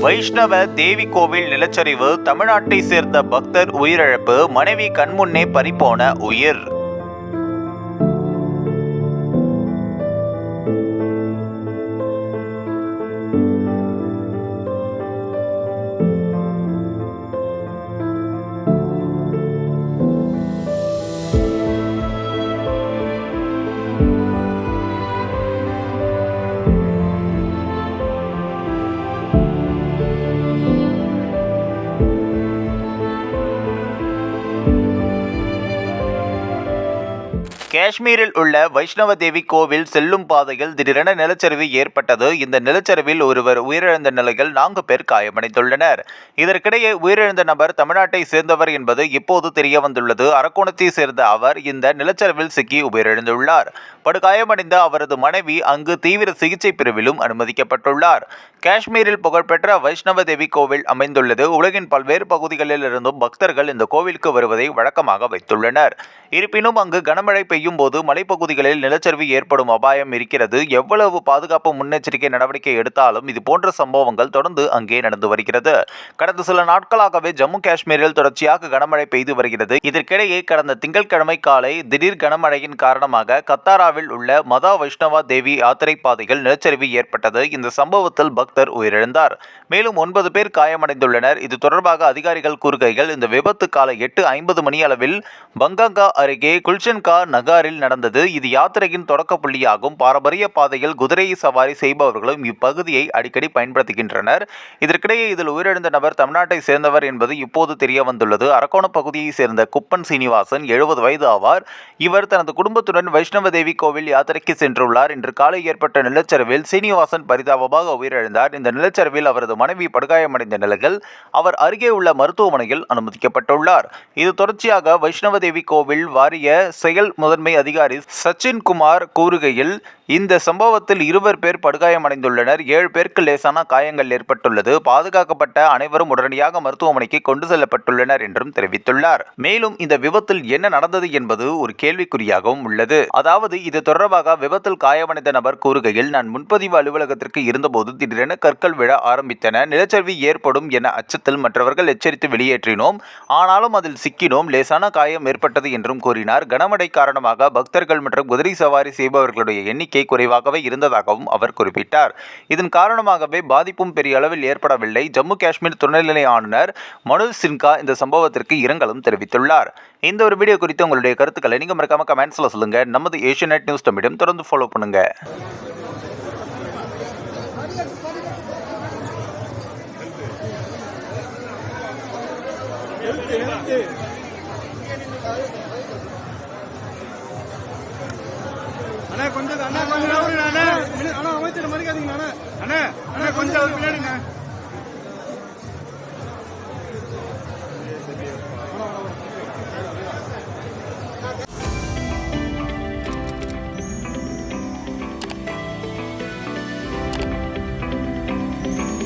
வைஷ்ணவ தேவி கோவில் நிலச்சரிவு தமிழ்நாட்டை சேர்ந்த பக்தர் உயிரிழப்பு மனைவி கண்முன்னே பறிபோன உயிர். காஷ்மீரில் உள்ள வைஷ்ணவ தேவி கோவில் செல்லும் பாதையில் திடீரென நிலச்சரிவு ஏற்பட்டது. இந்த நிலச்சரிவில் ஒருவர் உயிரிழந்த நிலையில் நான்கு பேர் காயமடைந்துள்ளனர். இதற்கிடையே உயிரிழந்த நபர் தமிழ்நாட்டை சேர்ந்தவர் என்பது இப்போது தெரிய வந்துள்ளது அரக்கோணத்தை சேர்ந்த அவர் இந்த நிலச்சரிவில் சிக்கி உயிரிழந்துள்ளார். படுகாயமடைந்த அவரது மனைவி அங்கு தீவிர சிகிச்சை பிரிவிலும் அனுமதிக்கப்பட்டுள்ளார். காஷ்மீரில் புகழ்பெற்ற வைஷ்ணவ தேவி கோவில் அமைந்துள்ளது. உலகின் பல்வேறு பகுதிகளில் இருந்தும் பக்தர்கள் இந்த கோவிலுக்கு வருவதை வழக்கமாக வைத்துள்ளனர். இருப்பினும் அங்கு கனமழை பெய்யும் போது மலைப்பகுதிகளில் நிலச்சரிவு ஏற்படும் அபாயம் இருக்கிறது. எவ்வளவு பாதுகாப்பு முன்னெச்சரிக்கை நடவடிக்கை எடுத்தாலும் இது போன்ற சம்பவங்கள் தொடர்ந்து அங்கே நடந்து வருகிறது. கடந்த சில நாட்களாகவே ஜம்மு காஷ்மீரில் தொடர்ச்சியாக கனமழை பெய்து வருகிறது. இதற்கிடையே கடந்த திங்கட்கிழமை காலை திடீர் கனமழையின் காரணமாக கத்தாராவில் உள்ள மதா வைஷ்ணவா தேவி யாத்திரை பாதையில் நிலச்சரிவு ஏற்பட்டது. இந்த சம்பவத்தில் பக்தர் உயிரிழந்தார். மேலும் ஒன்பது பேர் காயமடைந்துள்ளனர். இது தொடர்பாக அதிகாரிகள் கூறுகையில் இந்த விபத்து காலை எட்டு ஐம்பது மணி அளவில் பங்கங்கா அருகே குல்ஷன்கா நகர் நகாரில் நடந்தது. இது யாத்திரையின் தொடக்க புள்ளியாகும். பாரம்பரிய பாதையில் குதிரை சவாரி செய்பவர்களும் இப்பகுதியை அடிக்கடி பயன்படுத்துகின்றனர். இதற்கிடையே இதில் உயிரிழந்த நபர் தமிழ்நாட்டை சேர்ந்தவர் என்பது இப்போது தெரிய வந்துள்ளது அரக்கோணம் பகுதியை சேர்ந்த குப்பன் சீனிவாசன் எழுபது வயது ஆவார். இவர் தனது குடும்பத்துடன் வைஷ்ணவ தேவி கோவில் யாத்திரைக்கு சென்றுள்ளார். இன்று காலை ஏற்பட்ட நிலச்சரிவில் சீனிவாசன் பரிதாபமாக உயிரிழந்தார். இந்த நிலச்சரிவில் அவரது மனைவி படுகாயமடைந்த நிலையில் அவர் அருகே உள்ள மருத்துவமனையில் அனுமதிக்கப்பட்டுள்ளார். இது தொடர்ச்சியாக வைஷ்ணவ தேவி கோவில் வாரிய செயல் முதன்மை அதிகாரி சச்சின் குமார் கூறுகையில் இந்த சம்பவத்தில் இருவர் பேர் படுகாயமடைந்துள்ளனர். ஏழு பேருக்கு லேசான காயங்கள் ஏற்பட்டுள்ளது. பாதுகாக்கப்பட்ட அனைவரும் உடனடியாக மருத்துவமனைக்கு கொண்டு செல்லப்பட்டுள்ளனர் என்றும் தெரிவித்துள்ளார். மேலும் இந்த விபத்தில் என்ன நடந்தது என்பது ஒரு கேள்விக்குறியாகவும் உள்ளது. அதாவது இது தொடர்பாக விபத்தில் காயமடைந்த நபர் கூறுகையில் நான் முன்பதிவு அலுவலகத்திற்கு இருந்தபோது திடீரென கற்கள் விழ ஆரம்பித்தன. நிலச்சரிவு ஏற்படும் என அச்சத்தில் மற்றவர்கள் எச்சரித்து வெளியேற்றினோம். ஆனாலும் அதில் சிக்கினோம். லேசான காயம் ஏற்பட்டது என்றும் கூறினார். கனமடை காரணமாக பக்தர்கள் மற்றும் குதிரை சவாரி செய்பவர்களுடைய எண்ணிக்கை குறைவாகவே இருந்ததாகவும் அவர் குறிப்பிட்டார். இதன் காரணமாகவே பாதிப்பும் பெரிய அளவில் ஏற்படவில்லை. ஜம்மு காஷ்மீர் துணைநிலை ஆளுநர் மனோஜ் சின்ஹா இந்த சம்பவத்திற்கு இரங்கலும் தெரிவித்துள்ளார். இந்த ஒரு வீடியோ குறித்து உங்களுடைய கருத்துக்களை நீங்கள் மறக்காம கமெண்ட்ஸில் சொல்லுங்க. நமது ஏஷியநெட் நியூஸ் தமிழும் தொடர்ந்து ஃபாலோ பண்ணுங்க. அண்ணா கொஞ்சம் அண்ணா கொஞ்சம் அண்ணா அமைச்சர் மறிக்காதீங்க அண்ணா அண்ணா அண்ணா கொஞ்சம் அவர் பின்னாடிங்க